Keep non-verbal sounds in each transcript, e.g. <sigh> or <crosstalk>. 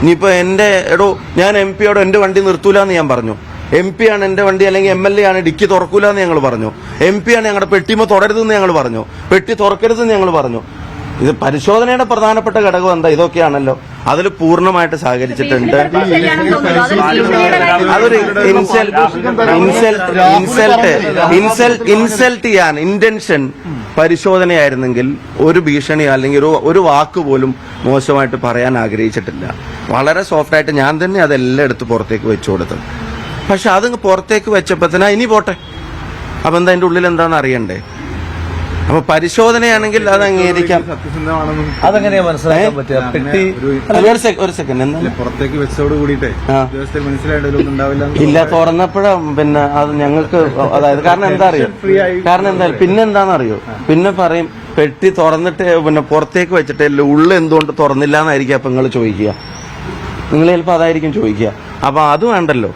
ഇനിയിപ്പോ എന്റെ എടോ ഞാൻ എം പിയോട് എന്റെ വണ്ടി നിർത്തൂല എന്ന് ഞാൻ പറഞ്ഞു. എം പി ആണ് എന്റെ വണ്ടി അല്ലെങ്കിൽ എം എൽ എ ആണ് ഡിക്കി തുറക്കൂല എന്ന് ഞങ്ങൾ പറഞ്ഞു. എം പി ആണ് ഞങ്ങളുടെ പെട്ടിമ തുടരുതെന്ന് ഞങ്ങൾ പറഞ്ഞു. പെട്ടി തുറക്കരുതെന്ന് ഞങ്ങൾ പറഞ്ഞു. ഇത് പരിശോധനയുടെ പ്രധാനപ്പെട്ട ഘടകം എന്താ? ഇതൊക്കെയാണല്ലോ. അതിൽ പൂർണമായിട്ട് സഹകരിച്ചിട്ടുണ്ട്. അതൊരു insult insult insult insult insult ചെയ്യാൻ ഇന്റൻഷൻ പരിശോധനയായിരുന്നെങ്കിൽ ഒരു ഭീഷണി അല്ലെങ്കിൽ ഒരു ഒരു വാക്ക് പോലും മോശമായിട്ട് പറയാൻ ആഗ്രഹിച്ചിട്ടില്ല. വളരെ സോഫ്റ്റ് ആയിട്ട് ഞാൻ തന്നെ അതെല്ലാം എടുത്ത് പുറത്തേക്ക് വെച്ചു കൊടുത്തത് പക്ഷെ അതങ്ങ് പുറത്തേക്ക് വെച്ചപ്പോഴത്തേനാ ഇനി പോട്ടെ. അപ്പം എന്താ അതിന്റെ ഉള്ളിൽ എന്താണെന്ന് അറിയണ്ടേ? അപ്പൊ പരിശോധനയാണെങ്കിൽ അത് അംഗീകരിക്കാം. അതെങ്ങനെയാ മനസ്സിലാക്കാൻ പറ്റുക? ഒരു സെക്കൻഡ് എന്താ? പുറത്തേക്ക് കൂടിയിട്ടേ ഇല്ല തുറന്നപ്പോഴ പിന്നെ അത് ഞങ്ങൾക്ക് <laughs> അതായത് കാരണം എന്താ അറിയോ? കാരണം എന്താ പിന്നെ എന്താണെന്നറിയോ പിന്നെ പറയും പെട്ടി തുറന്നിട്ട് പിന്നെ പുറത്തേക്ക് വെച്ചിട്ട് ഉള്ളിൽ ഉള്ളു എന്തുകൊണ്ട് തുറന്നില്ല എന്നായിരിക്കും അപ്പൊ നിങ്ങൾ ചോദിക്കുക. നിങ്ങൾ ചിലപ്പോ അതായിരിക്കും ചോദിക്കുക. അപ്പൊ അത് വേണ്ടല്ലോ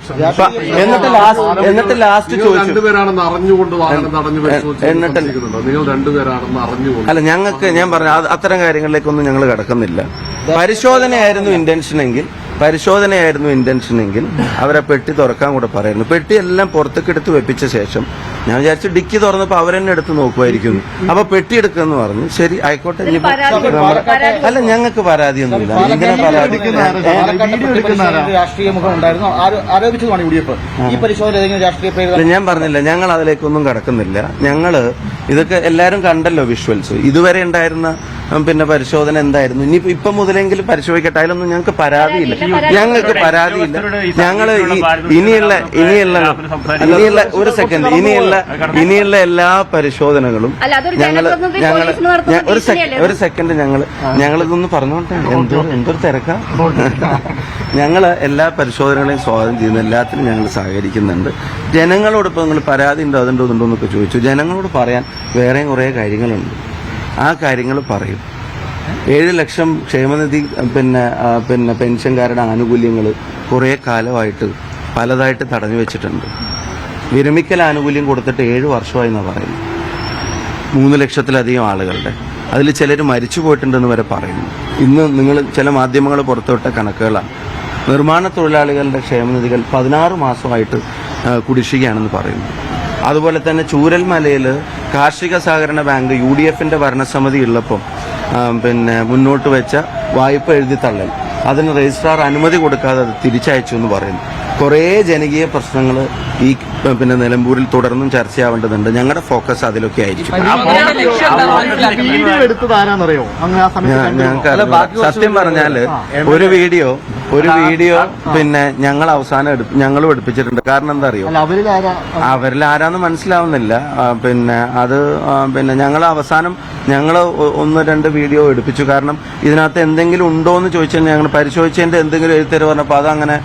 എന്നിട്ട് ലാസ്റ്റ് എന്നിട്ട് ലാസ്റ്റ് ചോദിച്ചു. എന്നിട്ട് അല്ല ഞങ്ങൾക്ക് ഞാൻ പറഞ്ഞു അത് അത്തരം കാര്യങ്ങളിലേക്കൊന്നും ഞങ്ങൾ കിടക്കുന്നില്ല. പരിശോധനയായിരുന്നു ഇന്റൻഷൻ എങ്കിൽ പരിശോധനയായിരുന്നു ഇന്റൻഷനെങ്കിൽ അവരെ പെട്ടി തുറക്കാൻ കൂടെ പറയുന്നു. പെട്ടി എല്ലാം പുറത്തേക്ക് എടുത്ത് വെപ്പിച്ച ശേഷം ഞാൻ വിചാരിച്ചു ഡിക്കി തുറന്നപ്പോ അവരെന്നെ എടുത്ത് നോക്കുമായിരിക്കും. അപ്പൊ പെട്ടി എടുക്കുമെന്ന് പറഞ്ഞു. ശരി ആയിക്കോട്ടെ അല്ല ഞങ്ങൾക്ക് പരാതിയൊന്നുമില്ല. ഇങ്ങനെ പരാതി ഞാൻ പറഞ്ഞില്ല. ഞങ്ങൾ അതിലേക്കൊന്നും കടക്കുന്നില്ല. ഞങ്ങൾ ഇതൊക്കെ എല്ലാരും കണ്ടല്ലോ വിഷ്വൽസ്. ഇതുവരെ ഉണ്ടായിരുന്ന പിന്നെ പരിശോധന എന്തായിരുന്നു? ഇനി ഇപ്പൊ മുതലെങ്കിലും പരിശോധിക്കട്ടെ. അതിലൊന്നും ഞങ്ങൾക്ക് പരാതിയില്ല. ഞങ്ങൾക്ക് പരാതിയില്ല. ഞങ്ങൾ ഈ- ഇനിയുള്ള ഇനിയുള്ള ഇനിയുള്ള ഒരു സെക്കൻഡ് ഇനിയുള്ള ഇനിയുള്ള എല്ലാ പരിശോധനകളും നടത്തുന്ന ഞാൻ- ഒരു ഒരു സെക്കൻഡ് ഞങ്ങൾ ഞങ്ങളിതൊന്ന് പറഞ്ഞോട്ടെ? എന്തോ എന്തൊരു തിരക്ക? <laughs> ഞങ്ങൾ എല്ലാ പരിശോധനകളെയും സ്വാഗതം ചെയ്യുന്ന എല്ലാത്തിനും ഞങ്ങൾ സഹകരിക്കുന്നുണ്ട്. ജനങ്ങളോട് ഇപ്പൊ നിങ്ങൾ പരാതി ഉണ്ടോ? അതുണ്ടോ? എന്നൊക്കെ ചോദിച്ചു. ജനങ്ങളോട് പറയാൻ വേറെയും കുറെ കാര്യങ്ങളുണ്ട്. ആ കാര്യങ്ങൾ പറയും. ഏഴ് ലക്ഷം ക്ഷേമനിധി പിന്നെ പിന്നെ പെൻഷൻകാരുടെ ആനുകൂല്യങ്ങൾ കുറേ കാലമായിട്ട് പലതായിട്ട് തടഞ്ഞു വെച്ചിട്ടുണ്ട്. വിരമിക്കൽ ആനുകൂല്യം കൊടുത്തിട്ട് ഏഴ് വർഷമായി എന്നാണ് പറയുന്നത്. മൂന്ന് ലക്ഷത്തിലധികം ആളുകളുടെ. അതിൽ ചിലർ മരിച്ചു പോയിട്ടുണ്ടെന്ന് വരെ പറയുന്നു. ഇന്ന് നിങ്ങൾ ചില മാധ്യമങ്ങൾ പുറത്തുവിട്ട കണക്കുകളാണ്. നിർമ്മാണ തൊഴിലാളികളുടെ ക്ഷേമനിധികൾ പതിനാറ് മാസമായിട്ട് കുടിശ്ശികയാണെന്ന് പറയുന്നു. അതുപോലെ തന്നെ ചൂരൽമലയിൽ കാർഷിക സഹകരണ ബാങ്ക് യു ഡി എഫിന്റെ ഭരണസമിതി ഉള്ളപ്പം പിന്നെ മുന്നോട്ട് വെച്ച വായ്പ എഴുതി തള്ളൽ. അതിന് രജിസ്ട്രാർ അനുമതി കൊടുക്കാതെ അത് തിരിച്ചയച്ചു എന്ന് പറയുന്നു. കുറേ ജനകീയ പ്രശ്നങ്ങൾ ഈ പിന്നെ നിലമ്പൂരിൽ തുടർന്നും ചർച്ചയാവേണ്ടതുണ്ട്. ഞങ്ങളുടെ ഫോക്കസ് അതിലൊക്കെ ആയിരിക്കും. ഞങ്ങൾക്ക് സത്യം പറഞ്ഞാൽ ഒരു വീഡിയോ ഒരു വീഡിയോ പിന്നെ ഞങ്ങൾ അവസാനം എടുപ്പ് ഞങ്ങളും എടുപ്പിച്ചിട്ടുണ്ട്. കാരണം എന്താ അറിയോ അവരിൽ ആരാ അവരിൽ ആരാന്ന് മനസ്സിലാവുന്നില്ല. പിന്നെ അത് പിന്നെ ഞങ്ങൾ അവസാനം ഞങ്ങൾ ഒന്ന് രണ്ട് വീഡിയോ എടുപ്പിച്ചു. കാരണം ഇതിനകത്ത് എന്തെങ്കിലും ഉണ്ടോ എന്ന് ചോദിച്ചാൽ ഞങ്ങൾ പരിശോധിച്ചതിന്റെ എന്തെങ്കിലും എഴുത്തര് പറഞ്ഞപ്പോൾ അതങ്ങനെ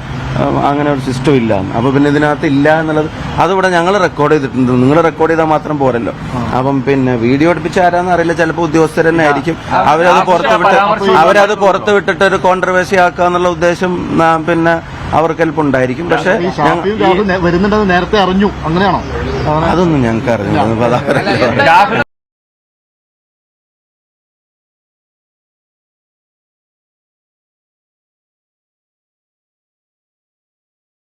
അങ്ങനെ ഒരു സിസ്റ്റം ഇല്ല. അപ്പൊ പിന്നെ ഇതിനകത്ത് ഇല്ല എന്നുള്ളത് അതിവിടെ ഞങ്ങൾ റെക്കോർഡ് ചെയ്തിട്ടുണ്ട്. നിങ്ങൾ റെക്കോർഡ് ചെയ്താൽ മാത്രം പോരല്ലോ. അപ്പം പിന്നെ വീഡിയോ എടുപ്പിച്ച ആരാന്ന് അറിയില്ല. ചിലപ്പോൾ ഉദ്യോഗസ്ഥർ തന്നെ ആയിരിക്കും. അവരത് പുറത്ത് വിട്ട് അവരത് പുറത്ത് വിട്ടിട്ട് ഒരു കോൺട്രവേഴ്സി ആക്കുക എന്നുള്ള ഉദ്ദേശം പിന്നെ അവർക്ക് ചിലപ്പോൾ ഉണ്ടായിരിക്കും. പക്ഷെ വരുന്നുണ്ടെന്ന് നേരത്തെ അറിഞ്ഞു. അങ്ങനെയാണോ? അതൊന്നും ഞങ്ങൾക്ക് അറിഞ്ഞു